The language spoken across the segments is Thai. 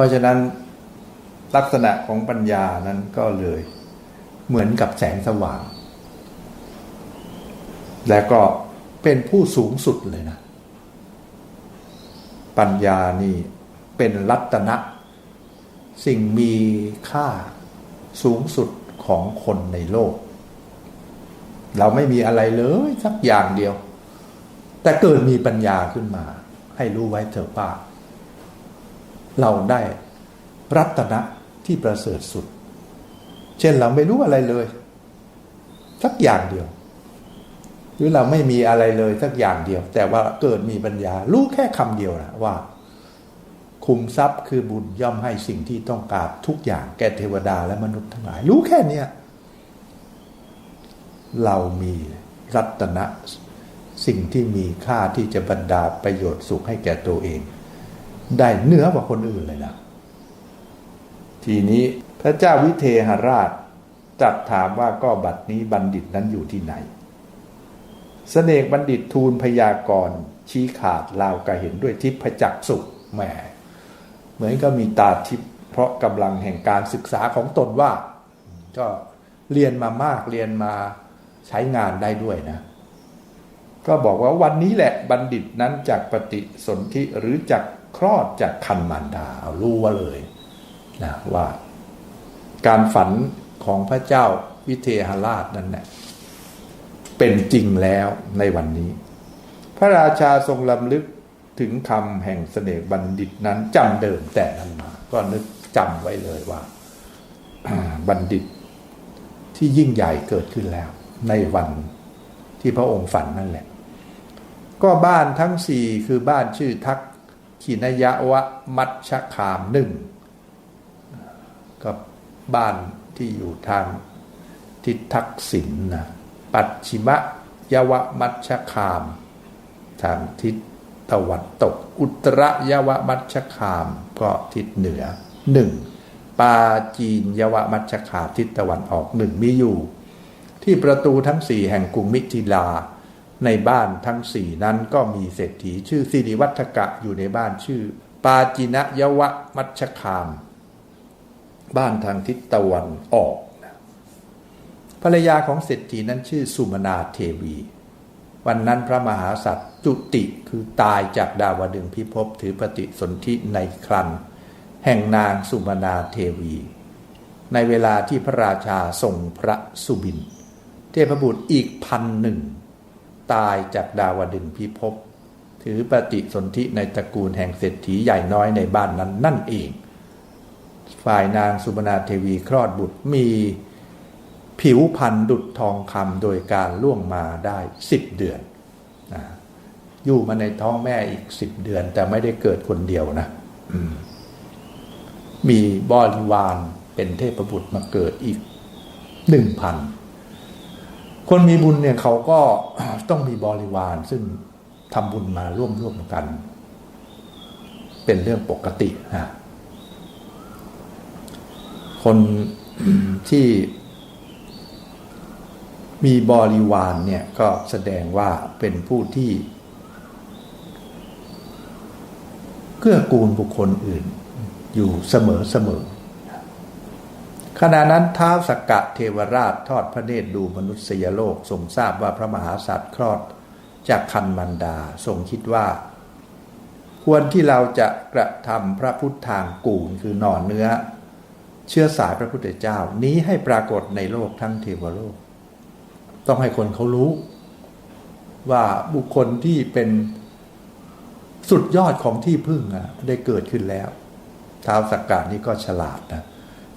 ราะฉะนั้นลักษณะของปัญญานั้นก็เลยเหมือนกับแสงสว่าง และก็เป็นผู้สูงสุดเลยนะ ปัญญานี่เป็นรัตนะ สิ่งมีค่าสูงสุดของคนในโลก เราไม่มีอะไรเลยสักอย่างเดียว แต่เกิดมีปัญญาขึ้นมา ให้รู้ไว้เถอะป้า เราได้รัตนะที่ประเสริฐสุด เช่นเราไม่รู้อะไรเลย สักอย่างเดียว หรือเราไม่มีอะไรเลยสักอย่างเดียว แต่ว่าเกิดมีปัญญา รู้แค่คำเดียวนะว่า คุมทรัพย์คือบุญย่อมให้สิ่งที่ต้องการทุกอย่างแก่เทวดาและมนุษย์ทั้งหลาย รู้แค่เนี้ยเรามีรัตนะสิ่งที่มีค่าที่จะบรรดาประโยชน์สุขให้แก่ตัวเอง ได้เหนือกว่าคนอื่นเลยนะ ทีนี้พระเจ้าวิเทหราชตรัสถามว่าก็บัดนี้บัณฑิตนั้นอยู่ที่ไหนเสนกบัณฑิตทูลพยากรณ์ชี้ขาดลาวกะเห็นด้วยทิพจักสุขแหมเหมือนก็มีตาทิพยเพราะกำลังแห่งการศึกษาของตนว่า ก็เรียนมามากเรียนมาใช้งานได้ด้วยนะ ก็บอกว่าวันนี้แหละบัณฑิตนั้นจากปฏิสนธิหรือจาก ลอดจากคันมารดาเอารู้ว่าเลยนะว่า การฝันของพระเจ้าวิเทหราชนั้นเนี่ยเป็นจริงแล้วในวันนี้ พระราชาทรงลำลึกถึงคำแห่งเสน่ห์บัณฑิตนั้นจำเดิมแต่นั้นมา ก็นึกจำไว้เลยว่า บัณฑิตที่ยิ่งใหญ่เกิดขึ้นแล้ว ในวันที่พระองค์ฝันนั่นแหละ ก็บ้านทั้งสี่คือบ้านชื่อทัก ขินยวะมัชคามหนึ่งกับบ้านที่อยู่ทางทิศทักษิณนะปัจฉิมยวะมัชคาม ทางทิศตะวันตก อุตรยวะมัชคามก็ทิศเหนือหนึ่งปาจีนยวะมัชชคามทิศตะวันออกหนึ่งมีอยู่ ที่ประตูทั้งสี่แห่งกรุงมิถิลา ในบ้านทั้งสี่นั้นก็มีเศรษฐีชื่อสิริวัฒกะอยู่ในบ้านชื่อ ปาจินะยวะมัชคาม บ้านทางทิศตะวันออก ภรรยาของเศรษฐีนั้นชื่อสุมนาเทวี วันนั้นพระมหาสัตว์จุติคือตายจากดาวดึงพิภพถือปฏิสนธิในครันแห่งนางสุมนาเทวี ในเวลาที่พระราชาทรงพระสุบิน เทพบุตรอีกพันหนึ่ง ตายจากดาวดึงพิภพถือปฏิสนธิในตระกูลแห่งเศรษฐีใหญ่น้อยในบ้านนั้นนั่นเอง ฝ่ายนางสุมนาเทวีคลอดบุตรมีผิวพันธุ์ดุดทองคำโดยการล่วงมาได้สิบเดือนนะอยู่มาในท้องแม่อีกสิบเดือน แต่ไม่ได้เกิดคนเดียวนะมีบริวารเป็นเทพบุตรมาเกิดอีกหนึ่งพัน คนมีบุญเนี่ยเขาก็ต้องมีบริวารซึ่งทำบุญมาร่วมร่วมกัน เป็นเรื่องปกตินะคนที่มีบริวารเนี่ยก็แสดงว่าเป็นผู้ที่เกื้อกูลบุคคลอื่นอยู่เสมอเสมอ ขณะนั้นท้าวสกกะเทวราชทอดพระเนตรดูมนุษยโลกทรงทราบว่าพระมหาสัตว์คลอดจากคันมันดาทรงคิดว่า ควรที่เราจะกระทำพระพุทธทางกูลคือหน่อเนื้อ เชื้อสายพระพุทธเจ้านี้ให้ปรากฏในโลกทั้งเทวโลก ต้องให้คนเขารู้ ว่าบุคคลที่เป็นสุดยอดของที่พึ่งได้เกิดขึ้นแล้วท้าวสักการนี่ก็ฉลาดนะ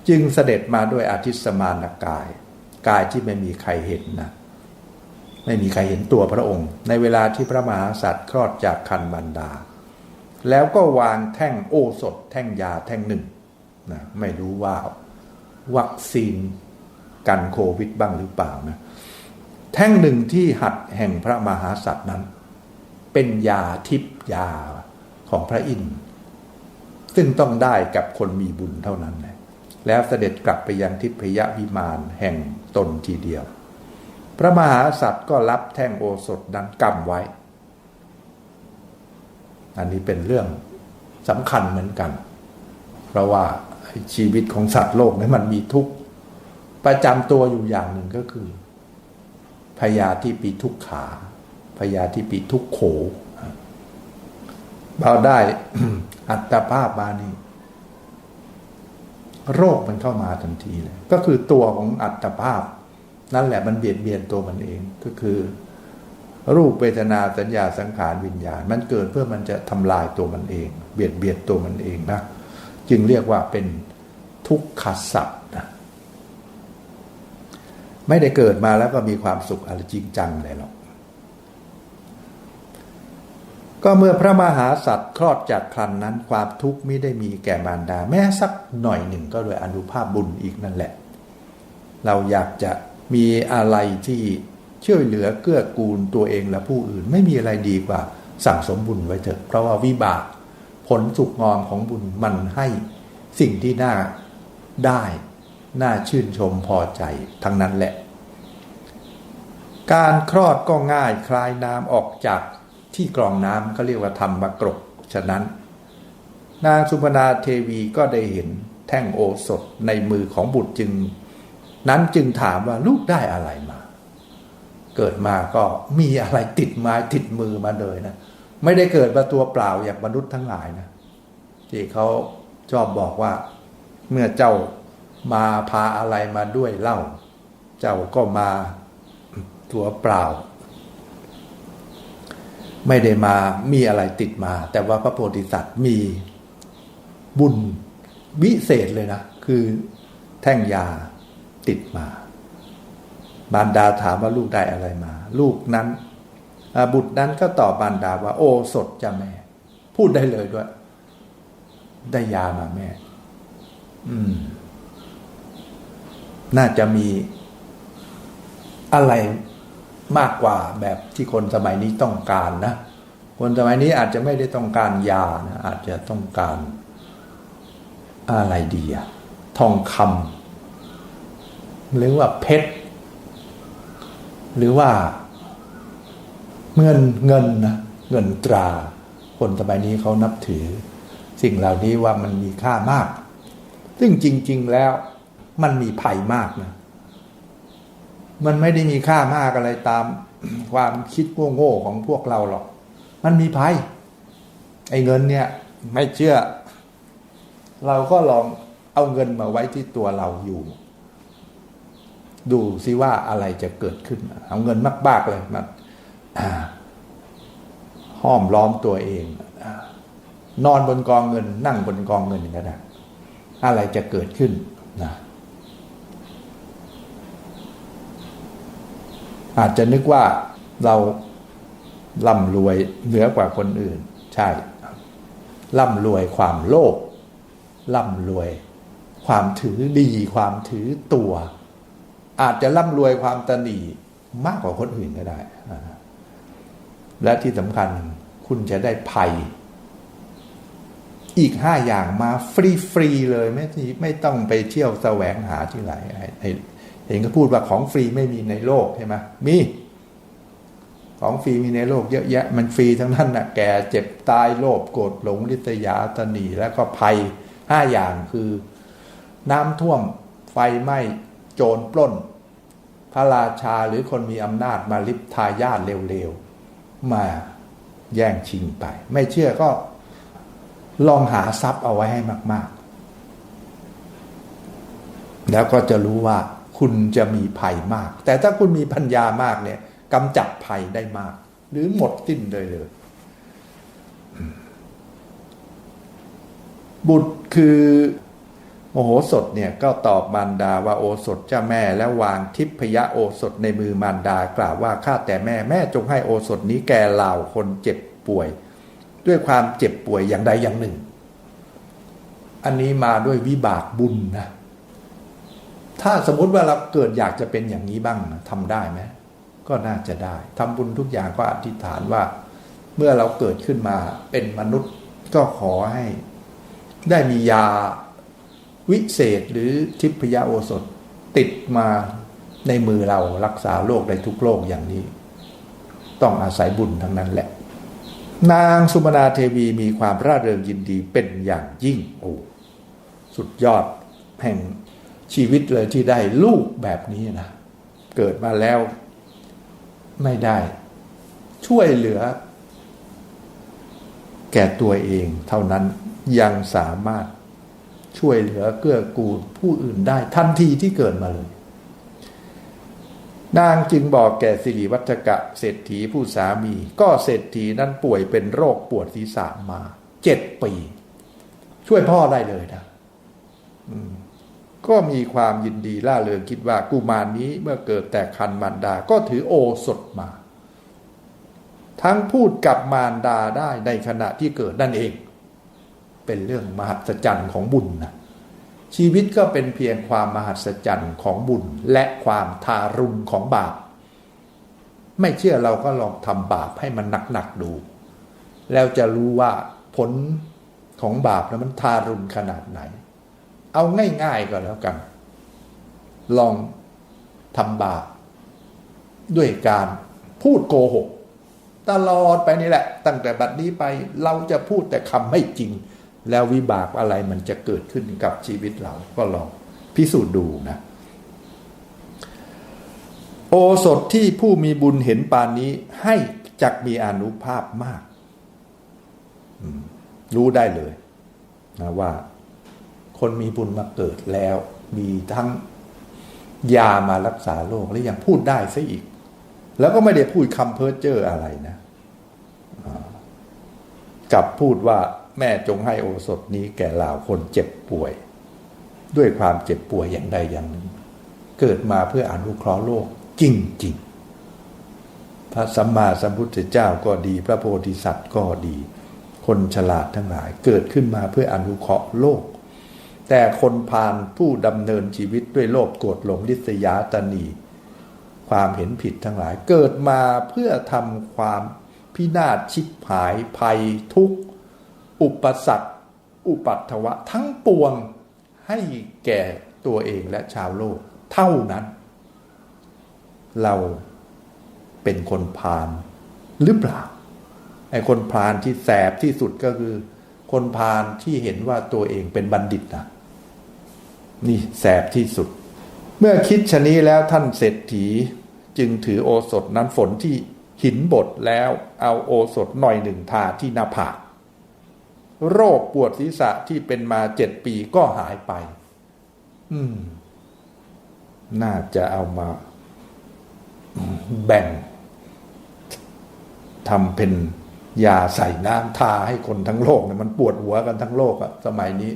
จึงเสด็จมาด้วยอาทิตสมานกาย กายที่ไม่มีใครเห็นนะไม่มีใครเห็นตัวพระองค์ ในเวลาที่พระมหาสัตว์คลอดจากคันบันดา แล้วก็วางแท่งโอสถแท่งยาแท่งหนึ่งนะไม่รู้ว่าวัคซีนกันโควิดบ้างหรือเปล่านะแท่งหนึ่งที่หัดแห่งพระมหาสัตว์นั้น เป็นยาทิพยาของพระอินทร์ซึ่งต้องได้กับคนมีบุญเท่านั้นนะ แล้วเสด็จกลับไปยังทิพยวิมานแห่งตนทีเดียว พระมหาสัตว์ก็รับแท่งโอสถนั้นกำไว้ อันนี้เป็นเรื่องสำคัญเหมือนกัน เพราะว่าชีวิตของสัตว์โลกนั้นมันมีทุกข์ประจำตัวอยู่อย่างหนึ่งก็คือพยาที่ปีทุกขาพยาที่ปีทุกโขเราได้อัตภาพมานี่ โรคมันเข้ามาทันทีเลย ก็คือตัวของอัตภาพ นั่นแหละมันเบียดเบียนตัวมันเองก็คือ รูปเวทนาสัญญาสังขารวิญญาณ มันเกิดเพื่อมันจะทำลายตัวมันเอง เบียดเบียนตัวมันเองนะจึงเรียกว่าเป็นทุกขสัตว์นะไม่ได้เกิดมาแล้วก็มีความสุขอะไรจริงจังเลยหรอก ก็เมื่อพระมหาสัตว์คลอดจากครันนั้น ความทุกข์ไม่ได้มีแก่มารดา แม้สักหน่อยหนึ่งก็โดยอนุภาพบุญอีกนั่นแหละ เราอยากจะมีอะไรที่ช่วยเหลือเกื้อกูลตัวเองและผู้อื่น ไม่มีอะไรดีกว่าสั่งสมบุญไว้เถอะ เพราะว่าวิบากผลสุกงอมของบุญมันให้สิ่งที่น่าได้น่าชื่นชมพอใจทั้งนั้นแหละ การคลอดก็ง่ายคลายน้ำออกจาก ที่กรองน้ำก็เรียกว่าทำมกรกฉะนั้น นางสุพนาเทวีก็ได้เห็นแท่งโอสถในมือของบุตรจึง นั้นจึงถามว่าลูกได้อะไรมา เกิดมาก็มีอะไรติดไม้ติดมือมาเลยนะ ไม่ได้เกิดมาตัวเปล่าอย่างมนุษย์ทั้งหลายนะที่เขาชอบบอกว่า เมื่อเจ้ามาพาอะไรมาด้วยเล่า เจ้าก็มาตัวเปล่า ไม่ได้มามีอะไรติดมา แต่ว่าพระโพธิสัตว์มีบุญวิเศษเลยนะ คือแท่งยาติดมา บารดาถามว่าลูกได้อะไรมา ลูกนั้น บุตรนั้นก็ตอบบารดาว่า โอ้สดจ้ะแม่ พูดได้เลยด้วย ได้ยามาแม่ อืม น่าจะมีอะไร มากกว่าแบบที่คนสมัยนี้ต้องการนะ คนสมัยนี้อาจจะไม่ได้ต้องการยานะอาจจะต้องการอะไรดีอะทองคำหรือว่าเพชรหรือว่าเงินเงินนะเงินตรา คนสมัยนี้เขานับถือ สิ่งเหล่านี้ว่ามันมีค่ามาก ซึ่งจริง ๆแล้วมันมีภัยมากนะ มันไม่ได้มีค่ามากอะไรตามความคิดโง่ๆของพวกเราหรอก มันมีภัย ไอ้เงินเนี่ย ไม่เชื่อ เราก็ลองเอาเงินมาไว้ที่ตัวเราอยู่ ดูซิว่าอะไรจะเกิดขึ้น เอาเงินมากๆเลยมาห้อมล้อมตัวเอง นอนบนกองเงิน นั่งบนกองเงินก็ได้อะไรจะเกิดขึ้นนะ อาจจะนึกว่าเราร่ำรวยเหนือกว่าคนอื่น ใช่ร่ำรวยความโลภร่ำรวย ความถือดี ความถือตัว อาจจะร่ำรวยความตนีมากกว่าคนอื่นก็ได้ และที่สำคัญคุณจะได้ภัย อีกห้าอย่างมาฟรีๆเลย ไม่ไม่ต้องไปเที่ยวแสวงหาที่ไหน ห็นก็พูดว่าของฟรีไม่มีในโลกใช่ไหมมี ของฟรีมีในโลกเยอะแยะ มันฟรีทั้งนั้นนะ่ะ แก่เจ็บตายโลภโกรธหลงลิษยาตนีแล้วก็ภัยห้าอย่างคือ น้ำท่วมไฟไหม้โจรปล้น พระราชาหรือคนมีอำนาจมาลิบทายาทเร็วๆ มาแย่งชิงไป ไม่เชื่อก็ลองหาทรัพย์เอาไว้ให้มาก ๆ แล้วก็จะรู้ว่า คุณจะมีภัยมาก แต่ถ้าคุณมีปัญญามากเนี่ยกำจัดภัยได้มาก หรือหมดสิ้นเลยเลย บุตรคือโมโหสถเนี่ยก็ตอบมารดาว่าโอสถเจ้าแม่แล้ววางทิพยโอสถในมือมารดากล่าวว่าข้าแต่แม่แม่จงให้โอสถนี้แก่เหล่าคนเจ็บป่วย ด้วยความเจ็บป่วยอย่างใดอย่างหนึ่ง อันนี้มาด้วยวิบากบุญนะ ถ้าสมมุติว่าเราเกิดอยากจะเป็นอย่างนี้บ้างทำได้ไหมก็น่าจะได้ทำบุญทุกอย่างก็อธิษฐานว่า เมื่อเราเกิดขึ้นมาเป็นมนุษย์ก็ขอให้ ได้มียาวิเศษหรือทิพยโอสถติดมาในมือเรารักษาโรคได้ทุกโรคอย่างนี้ ต้องอาศัยบุญทั้งนั้นแหละ นางสุมนาเทวีมีความร่าเริงยินดีเป็นอย่างยิ่งโอ้สุดยอดแห่ง ชีวิตเลยที่ได้ลูกแบบนี้นะ เกิดมาแล้ว ไม่ได้ ช่วยเหลือ แก่ตัวเอง เท่านั้นยังสามารถช่วยเหลือเกื้อกูลผู้อื่นได้ ทันทีที่เกิดมาเลย นางจึงบอกแก่สิริวัฒกะเศรษฐีผู้สามี ก็เศรษฐีนั้นป่วยเป็นโรคปวดศีรษะมาเจ็ดปี ช่วยพ่อได้เลยนะ ก็มีความยินดีล่าเริงคิดว่ากุมารนนี้เมื่อเกิดแต่คันมารดาก็ถือโอสถมา ทั้งพูดกับมารดาได้ในขณะที่เกิดนั่นเอง เป็นเรื่องมหัศจรรย์ของบุญนะชีวิตก็เป็นเพียงความมหัศจรรย์ของบุญและความทารุณของบาป ไม่เชื่อเราก็ลองทำบาปให้มันหนักๆดู แล้วจะรู้ว่าผลของบาปนั้นมันทารุณขนาดไหน เอาง่ายๆก็แล้วกัน ลองทำบาปด้วยการพูดโกหก ตลอดไปนี่แหละ ตั้งแต่บัดนี้ไปเราจะพูดแต่คำไม่จริง แล้ววิบากอะไรมันจะเกิดขึ้นกับชีวิตเราก็ลองพิสูจน์ดูนะ โอสถที่ผู้มีบุญเห็นปานนี้ให้จักมีอนุภาพมาก รู้ได้เลยนะว่า คนมีบุญมาเกิดแล้ว มีทั้งยามารักษาโรคและยังพูดได้ซะอีก แล้วก็ไม่ได้พูดคำเพ้อเจ้ออะไรนะกับพูดว่าแม่จงให้โอสถนี้แก่เหล่าคนเจ็บป่วย ด้วยความเจ็บป่วยอย่างใดอย่างหนึ่ง เกิดมาเพื่ออนุเคราะห์โลกจริงๆ พระสัมมาสัมพุทธเจ้าก็ดี พระโพธิสัตว์ก็ดี คนฉลาดทั้งหลายเกิดขึ้นมาเพื่ออนุเคราะห์โลก แต่คนพาลผู้ดำเนินชีวิตด้วยโลภโกรธหลงลิษยาตนี ความเห็นผิดทั้งหลาย เกิดมาเพื่อทำความพินาศชิบหายภัยทุกข์ อุปสรรคอุปัตถวะทั้งปวงให้แก่ตัวเองและชาวโลก เท่านั้น เราเป็นคนพาลหรือเปล่าไอ้คนพาลที่แสบที่สุดก็คือ คนพาลที่เห็นว่าตัวเองเป็นบัณฑิตนะ นี่แสบที่สุด เมื่อคิดชนี้แล้วท่านเศรษฐี จึงถือโอสถนั้นฝนที่หินบดแล้วเอาโอสถหน่อยหนึ่งทาที่หน้าผากโรคปวดศีรษะที่เป็นมาเจ็ดปีก็หายไป อืม น่าจะเอามา แบ่งทำเป็นยาใส่น้ำทาให้คนทั้งโลกเนี่ยมันปวดหัวกันทั้งโลกอะสมัยนี้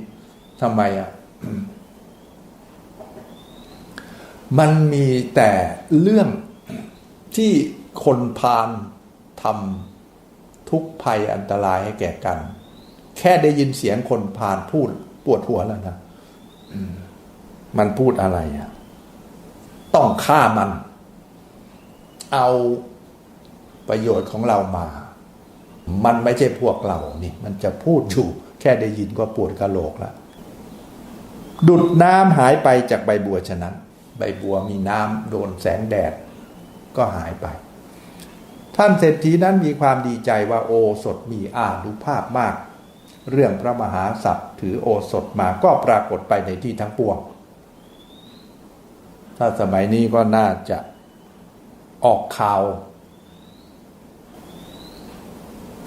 ทำไมอะ มันมีแต่เรื่องที่คนพาลทำทุกภัยอันตรายให้แก่กัน แค่ได้ยินเสียงคนผ่านพูดปวดหัวแล้วนะมันพูดอะไรอะ ต้องฆ่ามัน เอาประโยชน์ของเรามา มันไม่ใช่พวกเรานี่ มันจะพูดอยู่แค่ได้ยินก็ปวดกระโหลกแล้วดุดน้ำหายไปจากใบบัวฉะนั้น ใบบัวมีน้ำโดนแสงแดดก็หายไป ท่านเศรษฐีนั้นมีความดีใจว่าโอสดมีอานุภาพมาก เรื่องพระมหาสัตว์ถือโอสถมาก็ปรากฏไปในที่ทั้งปวง ถ้าสมัยนี้ก็น่าจะออกข่าว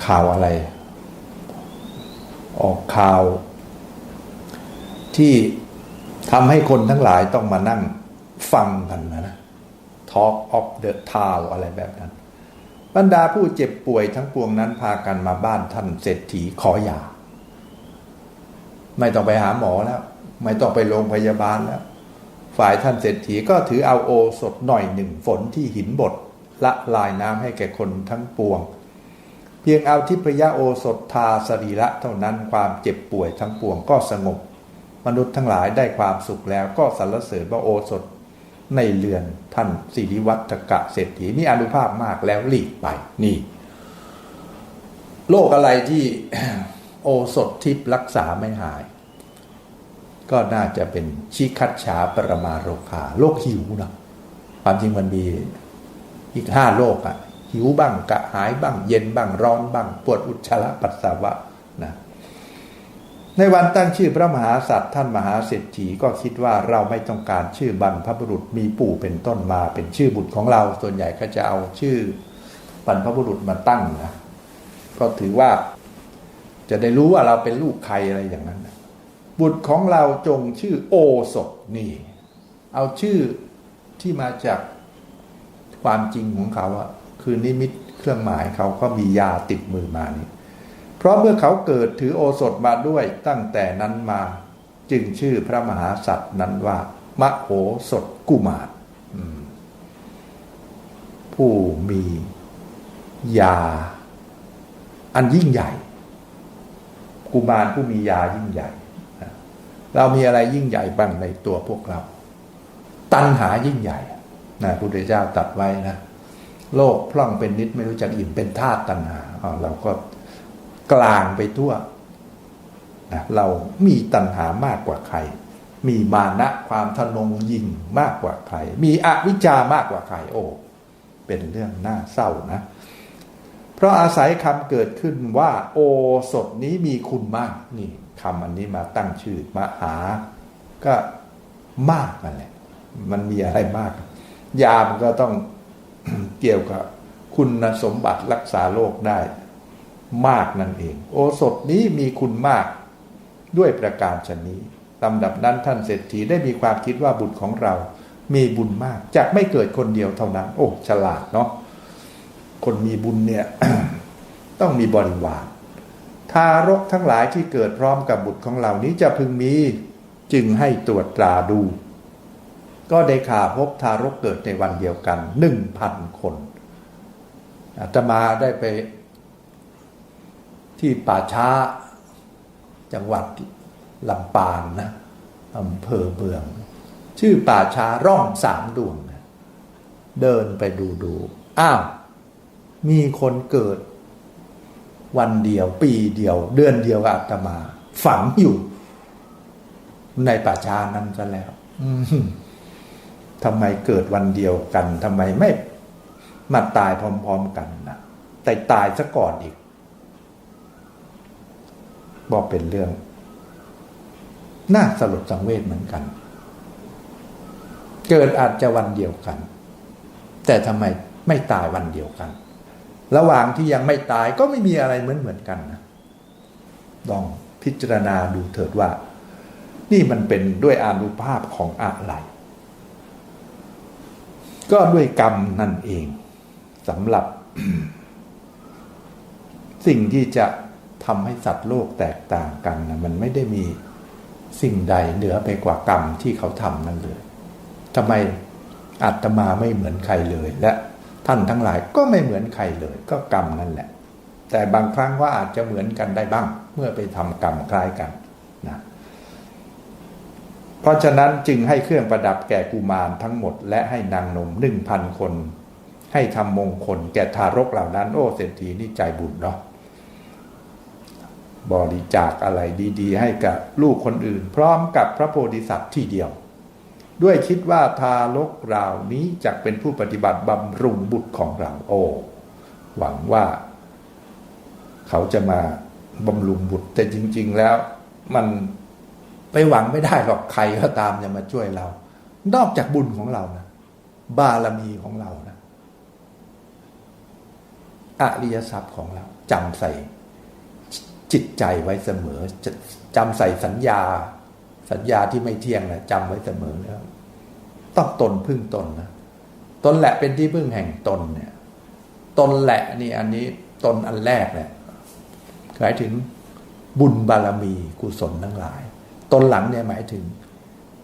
ข่าวอะไร ออกข่าวที่ทำให้คนทั้งหลายต้องมานั่ง ฟังกันนะนะ Talk of the Town อะไรแบบนั้น บรรดาผู้เจ็บป่วยทั้งปวงนั้นพากันมาบ้านท่านเศรษฐีขออยา ไม่ต้องไปหาหมอแล้ว ไม่ต้องไปโรงพยาบาลแล้ว ฝ่ายท่านเศรษฐีก็ถือเอาโอสดหน่อยหนึ่งฝนที่หินบดละลายน้ำให้แก่คนทั้งปวง เพียงเอาทิพยโอสถทาสรีระเท่านั้นความเจ็บป่วยทั้งปวงก็สงบ มนุษย์ทั้งหลายได้ความสุขแล้วก็สรรเสริญว่าโอสถ ในเรือนท่านสิริวัตกะเศรษฐีมีอนุภาพมากแล้วหลีกไปนี่ โรคอะไรที่โอสถทิพรักษาไม่หาย ก็น่าจะเป็นชิคัดฉาปรมาโรคาโรคหิวนะความจริงมันมีอีกห้าโรคอะหิวบ้างกระหายบ้างเย็นบ้างร้อนบ้าง ปวดอุจจาระปัสสาวะ ในวันตั้งชื่อพระมหาสัตว์ท่านมหาเศรษฐีก็คิดว่าเราไม่ต้องการชื่อบรรพบุรุษมีปู่เป็นต้นมาเป็นชื่อบุตรของเรา ส่วนใหญ่ก็จะเอาชื่อบรรพบุรุษมาตั้งนะก็ถือว่าจะได้รู้ว่าเราเป็นลูกใครอะไรอย่างนั้นนะบุตรของเราจงชื่อโอสถนี่ เอาชื่อที่มาจากความจริงของเขาอะคือนิมิตเครื่องหมายเขาก็มียาติดมือมานี่ เพราะเมื่อเขาเกิดถือโอสถมาด้วยตั้งแต่นั้นมา จึงชื่อพระมหาสัตว์นั้นว่ามโหสถกุมารผู้มียา อันยิ่งใหญ่ กุมารผู้มียายิ่งใหญ่ เรามีอะไรยิ่งใหญ่บ้างในตัวพวกเรา ตัณหายิ่งใหญ่นะพระพุทธเจ้าตัดไว้นะ โลกพล่องเป็นนิดไม่รู้จักอิ่มเป็นธาตุตัณหาเราก็ กลางไปทั่วนะเรามีตัณหามากกว่าใคร มีมานะความทะนงยิ่งมากกว่าใคร มีอวิชชามากกว่าใคร โอ้เป็นเรื่องน่าเศร้านะ เพราะอาศัยคำเกิดขึ้นว่า โอสถนี้มีคุณมากนี่คำอันนี้มาตั้งชื่อมาหา ก็มากนั่นแหละมันมีอะไรมาก ยามันก็ต้องเกี่ยวกับคุณสมบัติรักษาโรคได้ มากนั่นเอง โอสถนี้มีคุณมากด้วยประการชนนี้ลำดับนั้นท่านเศรษฐีได้มีความคิดว่าบุตรของเรา มีบุญมากจะไม่เกิดคนเดียวเท่านั้น โอ้ฉลาดเนาะคนมีบุญเนี่ยต้องมีบริวารทารกทั้งหลายที่เกิดพร้อมกับบุตรของเรานี้จะพึงมีจึงให้ตรวจตราดู ก็ได้ข่าวพบทารกเกิดในวันเดียวกันหนึ่งพันคนอาตมาได้ไป ที่ป่าช้า จังหวัดลำปางนะอำเภอเมือง ชื่อป่าช้าร่องสามดวง เดินไปดูดูอ้าว มีคนเกิด วันเดียว ปีเดียว เดือนเดียวกับอาตมา ฝังอยู่ ในป่าช้านั้นซะแล้วทำไมเกิดวันเดียวกันทำไมไม่มาตายพร้อม ๆ กันนะแต่ตายซะก่อนอีก บอกเป็นเรื่อง น่าสลดสังเวชเหมือนกัน เกิดอาจจะวันเดียวกัน แต่ทำไมไม่ตายวันเดียวกัน ระหว่างที่ยังไม่ตายก็ไม่มีอะไรเหมือนเหมือนกันนะลองพิจารณาดูเถิดว่า นี่มันเป็นด้วยอานุภาพของอะไร ก็ด้วยกรรมนั่นเองสำหรับ สิ่งที่จะ ทำให้สัตว์โลกแตกต่างกันนะมันไม่ได้มีสิ่งใดเหนือไปกว่ากรรมที่เขาทำนั่นเลยทำไมอาตมาไม่เหมือนใครเลย และท่านทั้งหลายก็ไม่เหมือนใครเลย ก็กรรมนั่นแหละ แต่บางครั้งว่าอาจจะเหมือนกันได้บ้าง เมื่อไปทำกรรมคล้ายกันนะเพราะฉะนั้นจึงให้เครื่องประดับแก่กุมารทั้งหมด และให้นางนมหนึ่งพันคน ให้ทำมงคลแก่ทารกเหล่านั้น โอ้เศรษฐีนี่ใจบุญเนาะ บริจาคอะไรดี ๆ ให้กับลูกคนอื่น พร้อมกับพระโพธิสัตว์ที่เดียว ด้วยคิดว่าทารกเหล่านี้จะเป็นผู้ปฏิบัติบำรุงบุตรของเราโอหวังว่า เขาจะมาบำรุงบุตร แต่จริง ๆ แล้วมันไปหวังไม่ได้หรอกใครก็ตามจะมาช่วยเรา นอกจากบุญของเรานะบารมีของเรานะอริยทรัพย์ของเราจำใส่ จิตใจไว้เสมอจจำใส่สัญญา สัญญาที่ไม่เที่ยงนะจำไว้เสมอแล้วต้องตนพึ่งตนนะตนแหละเป็นที่พึ่งแห่งตนเนี่ย ตนแหละนี่อันนี้ตนอันแรกเนี่ยหมายถึงบุญบารมีกุศลทั้งหลาย ตนหลังเนี่ยหมายถึง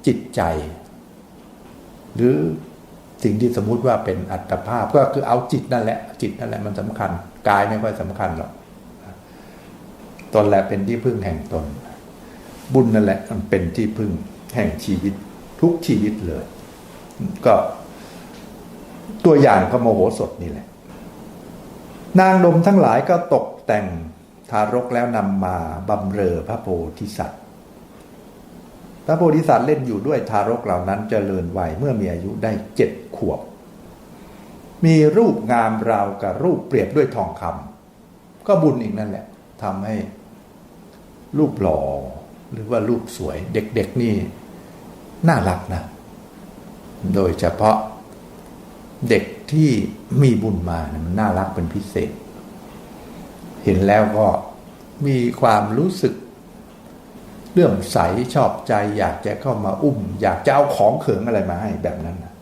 จิตใจ หรือสิ่งที่สมมุติว่าเป็นอัตภาพก็คือเอาจิตนั่นแหละ จิตนั่นแหละมันสำคัญ กายไม่ค่อยสำคัญหรอก ตนแหละเป็นที่พึ่งแห่งตน บุญนั่นแหละมันเป็นที่พึ่งแห่งชีวิตทุกชีวิตเลย ก็ตัวอย่างก็โมโหสถนี่แหละ นางนมทั้งหลายก็ตกแต่งทารกแล้วนำมาบำเรอพระโพธิสัตว์พระโพธิสัตว์เล่นอยู่ด้วยทารกเหล่านั้นเจริญวัยเมื่อมีอายุได้เจ็ดขวบ มีรูปงามราวกับรูปเปรียบด้วยทองคำก็บุญอีกนั่นแหละทำให้ รูปหล่อหรือว่ารูปสวยเด็กๆนี่น่ารักนะ โดยเฉพาะเด็กที่มีบุญมานะมันน่ารักเป็นพิเศษ เห็นแล้วก็มีความรู้สึกเลื่อมใสชอบใจ อยากจะเข้ามาอุ้ม อยากจะเอาของเขิงอะไรมาให้แบบนั้นนะ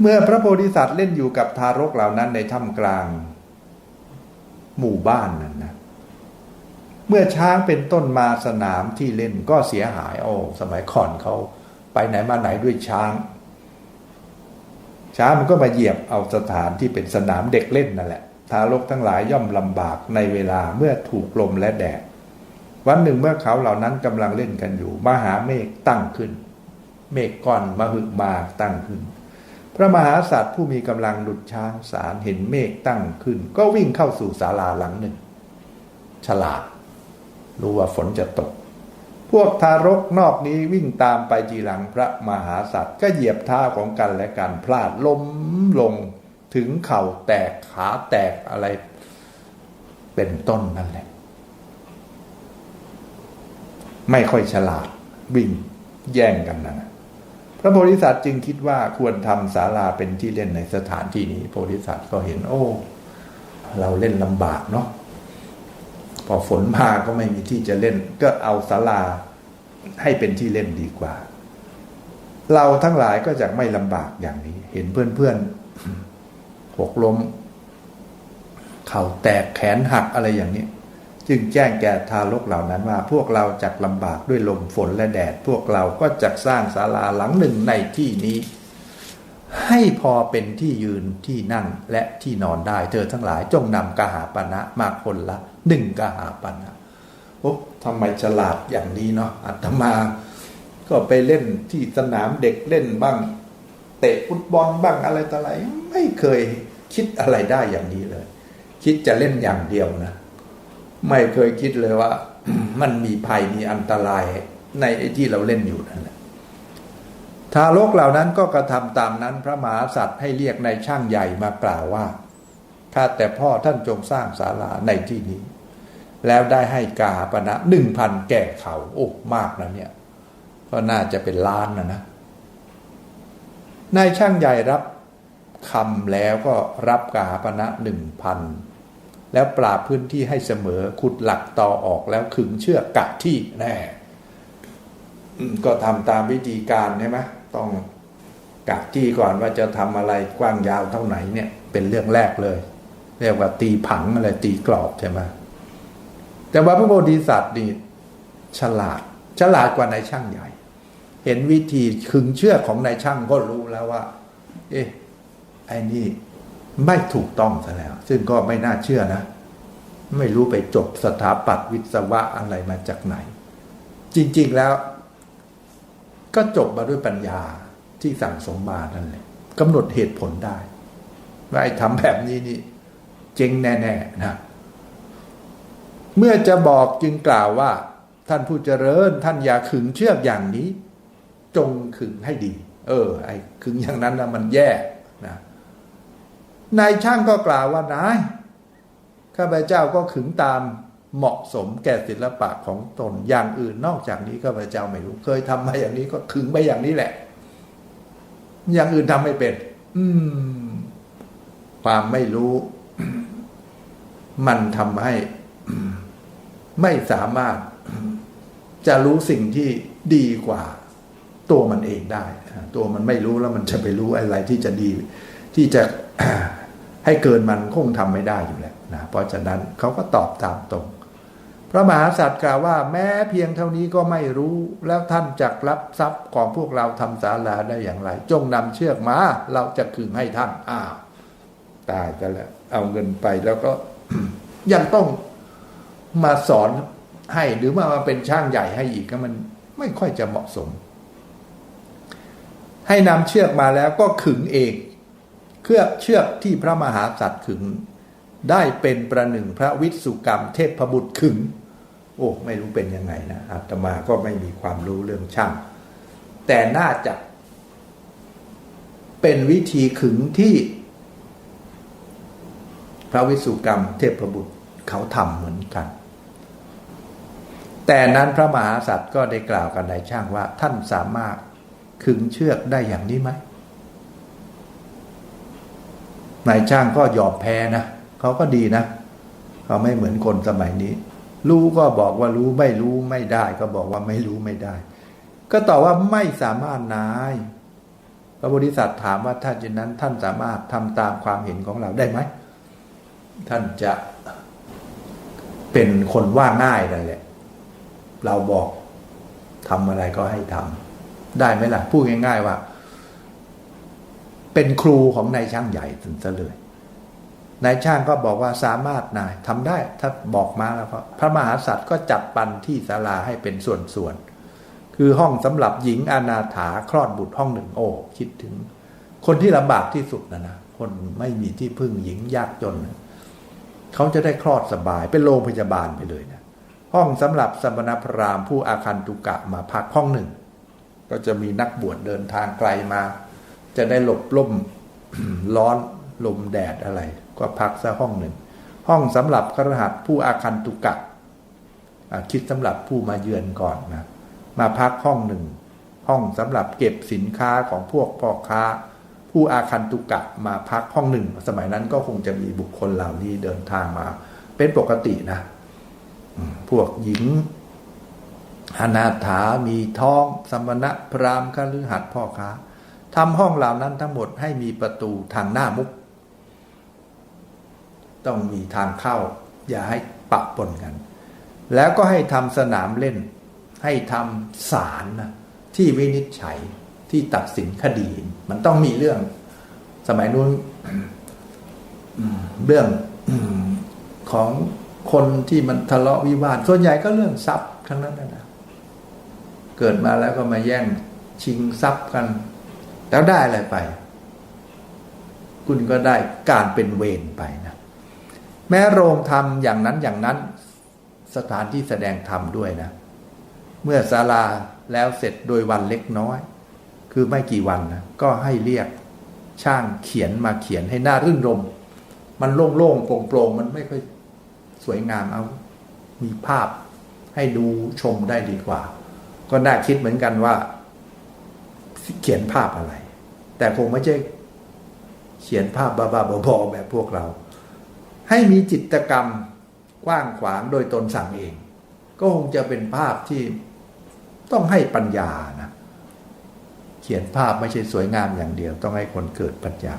เมื่อพระโพธิสัตว์เล่นอยู่กับทารกเหล่านั้นในถ้ำกลาง หมู่บ้านนั้นนะ เมื่อช้างเป็นต้นมาสนามที่เล่นก็เสียหายโอ้สมัยก่อนเขาไปไหนมาไหนด้วยช้าง ช้างมันก็มาเหยียบเอาสถานที่เป็นสนามเด็กเล่นนั่นแหละ ทารกทั้งหลายย่อมลำบากในเวลาเมื่อถูกลมและแดด วันหนึ่งเมื่อเขาเหล่านั้นกำลังเล่นกันอยู่ มหาเมฆตั้งขึ้น เมฆก้อนมหึมาตั้งขึ้น พระมหาสัตว์ผู้มีกำลังดุจช้างสารเห็นเมฆตั้งขึ้น ก็วิ่งเข้าสู่ศาลาหลังหนึ่ง ฉลาด รู้ว่าฝนจะตก พวกทารกนอกนี้วิ่งตามไปจีหลังพระมหาสัตว์ ก็เหยียบเท้าของกันและกันพลาดล้มลงถึงเข่าแตกขาแตกอะไร เป็นต้นนั่นแหละ ไม่ค่อยฉลาดวิ่งแย่งกันนะพระโพธิสัตว์จึงคิดว่าควรทำศาลาเป็นที่เล่นในสถานที่นี้ โพธิสัตว์ก็เห็น โอ้ เราเล่นลำบากเนาะ พอฝนมาก็ไม่มีที่จะเล่น ก็เอาศาลาให้เป็นที่เล่นดีกว่า เราทั้งหลายก็จะไม่ลำบากอย่างนี้ เห็นเพื่อนๆหกล้ม เข่าแตกแขนหักอะไรอย่างนี้ จึงแจ้งแก่ทารกเหล่านั้นว่า พวกเราจักลำบากด้วยลมฝนและแดด พวกเราก็จักสร้างศาลาหลังหนึ่งในที่นี้ให้พอเป็นที่ยืนที่นั่งและที่นอนได้ เธอทั้งหลายจงนำกหาปณะมาคนละ หนึ่งกหาปณะโอ้ทำไมฉลาดอย่างนี้เนาะอาตมา ก็ไปเล่นที่สนามเด็กเล่นบ้าง เตะฟุตบอลบ้างอะไรต่ออะไร ไม่เคยคิดอะไรได้อย่างนี้เลย คิดจะเล่นอย่างเดียวนะ ไม่เคยคิดเลยว่า มันมีภัยมีอันตรายในไอ้ที่เราเล่นอยู่นั่นแหละทารกเหล่านั้นก็กระทำตามนั้นพระมหาสัตว์ให้เรียกในายช่างใหญ่มากล่าวว่าข้าแต่พ่อท่านจงสร้างศาลาในที่นี้ แล้วได้ให้กาปณะหนึ่งพันแก่เขาโอ้มากนะเนี่ย ก็น่าจะเป็นล้านนะนะนายช่างใหญ่รับคำแล้วก็รับกาปณะหนึ่งพันแล้วปราบพื้นที่ให้เสมอขุดหลักต่อออกแล้วขึงเชือกกะที่แน่ก็ทำตามวิธีการใช่ไหมต้องกะที่ก่อนว่าจะทำอะไรกว้างยาวเท่าไหนเนี่ย เป็นเรื่องแรกเลย เรียกว่าตีผังอะไรตีกรอบใช่ไหม แต่ว่าพระโพธิสัตว์นี่ฉลาด ฉลาดกว่านายช่างใหญ่ เห็นวิธีขึงเชือกของนายช่างก็รู้แล้วว่า เอ๊ะไอ้นี่ไม่ถูกต้องซะแล้ว ซึ่งก็ไม่น่าเชื่อนะ ไม่รู้ไปจบสถาปัตย์วิศวะอะไรมาจากไหน จริง ๆแล้ว ก็จบมาด้วยปัญญาที่สั่งสมมานั่นแหละกำหนดเหตุผลได้ว่าไอ้ทำแบบนี้นี่ เจ๊งแน่ ๆ นะ เมื่อจะบอกจึงกล่าวว่า ท่านผู้เจริญ ท่านอย่าขึงเชือกอย่างนี้ จงขึงให้ดี เออ ไอ้ขึงอย่างนั้นนะมันแย่นะนายช่างก็กล่าวว่านายข้าพเจ้าก็ขึงตามเหมาะสมแก่ศิลปะของตนอย่างอื่นนอกจากนี้ข้าพเจ้าไม่รู้เคยทำมาอย่างนี้ก็ขึงไปอย่างนี้แหละ อย่างอื่นทำไม่เป็น อืม ความไม่รู้ มันทำให้ ไม่สามารถจะรู้สิ่งที่ดีกว่า ตัวมันเองได้ ตัวมันไม่รู้แล้วมันจะไปรู้อะไรที่จะดี ที่จะให้เกินมันคงทำไม่ได้อยู่แล้วนะเพราะฉะนั้นเขาก็ตอบตามตรง พระมหาสัตว์กล่าวว่าแม้เพียงเท่านี้ก็ไม่รู้แล้วท่านจักรับทรัพย์ของพวกเราทำศาลาได้อย่างไร จงนำเชือกมา เราจะคืนให้ท่านอ้าวตายกันแล้วเอาเงินไปแล้วก็ยังต้อง มาสอนให้หรือว่ามาเป็นช่างใหญ่ให้อีกก็มันไม่ค่อยจะเหมาะสม ให้นำเชือกมาแล้วก็ขึงเองเครือกเชือกที่พระมหาสัตว์ขึง ได้เป็นประหนึ่งพระวิสุกรรมเทพบุตรขึง โอ้ไม่รู้เป็นยังไงนะอาตมาก็ไม่มีความรู้เรื่องช่าง แต่น่าจะ เป็นวิธีขึงที่พระวิสุกรรมเทพบุตรเขาทำเหมือนกัน แต่นั้นพระมหากษัตริย์ก็ได้กล่าวกับนายช่างว่า ท่านสามารถขึงเชือกได้อย่างนี้ไหมนายช่างก็ยอมแพ้นะเขาก็ดีนะเขาไม่เหมือนคนสมัยนี้ รู้ก็บอกว่ารู้ไม่รู้ไม่ได้ ก็บอกว่าไม่รู้ไม่ได้ ก็ตอบว่าไม่สามารถนายพระโพธิสัตว์ถามว่าถ้าเช่นนั้น ท่านสามารถทำตามความเห็นของเราได้ไหมท่านจะเป็นคนว่าง่ายนั่นแหละ เราบอกทำอะไรก็ให้ทำได้ไหมล่ะ พูดง่าย ๆ ว่า เป็นครูของนายช่างใหญ่ถึงซะเลยนายช่างก็บอกว่าสามารถนายทำได้ ถ้าบอกมาแล้วก็พระมหากษัตริย์ก็จัดปันที่ศาลาให้เป็นส่วนๆคือห้องสำหรับหญิงอนาถาคลอดบุตรห้องหนึ่งโอ้คิดถึง คนที่ลำบากที่สุดนะนะคนไม่มีที่พึ่งหญิงยากจน เขาจะได้คลอดสบายเป็นโรงพยาบาลไปเลยนะ ห้องสำหรับสมณพราหมณ์ผู้อาคันตุกะมาพักห้องหนึ่ง ก็จะมีนักบวชเดินทางไกลมา จะได้หลบล่มร้อนลมแดดอะไร ก็พักซะห้องหนึ่ง ห้องสำหรับครหัสผู้อาคันตุกะคิดสำหรับผู้มาเยือนก่อนนะมาพักห้องหนึ่ง ห้องสำหรับเก็บสินค้าของพวกพ่อค้า ผู้อาคันตุกะมาพักห้องหนึ่ง สมัยนั้นก็คงจะมีบุคคลเหล่านี้เดินทางมา เป็นปกตินะ พวกหญิงอนาถามีท้อง สมณะพราหมณ์คฤหัสถ์พ่อค้าทำห้องเหล่านั้นทั้งหมดให้มีประตูทางหน้ามุก ต้องมีทางเข้า อย่าให้ปะปนกัน แล้วก็ให้ทำสนามเล่น ให้ทำศาลนะที่วินิจฉัยที่ตัดสินคดี มันต้องมีเรื่อง สมัยนู้นเรื่องของ คนที่มันทะเลาะวิวาทส่วนใหญ่ก็เรื่องทรัพย์ทั้งนั้นนะนะเกิดมาแล้วก็มาแย่งชิงทรัพย์กัน แล้วได้อะไรไป คุณก็ได้การเป็นเวรไปนะแม้โรงธรรมอย่างนั้นอย่างนั้น สถานที่แสดงธรรมด้วยนะ เมื่อศาลาแล้วเสร็จโดยวันเล็กน้อย คือไม่กี่วันนะก็ให้เรียกช่างเขียนมาเขียนให้หน้ารื่นรม มันโล่งๆโปร่งๆมันไม่ค่อย สวยงามเอา มีภาพให้ดูชมได้ดีกว่า ก็น่าคิดเหมือนกันว่า เขียนภาพอะไร แต่คงไม่ใช่เขียนภาพบ้าๆบอๆแบบพวกเรา ให้มีจิตกรรมกว้างขวางโดยตนสั่งเอง ก็คงจะเป็นภาพที่ต้องให้ปัญญานะ เขียนภาพไม่ใช่สวยงามอย่างเดียว ต้องให้คนเกิดปัญญา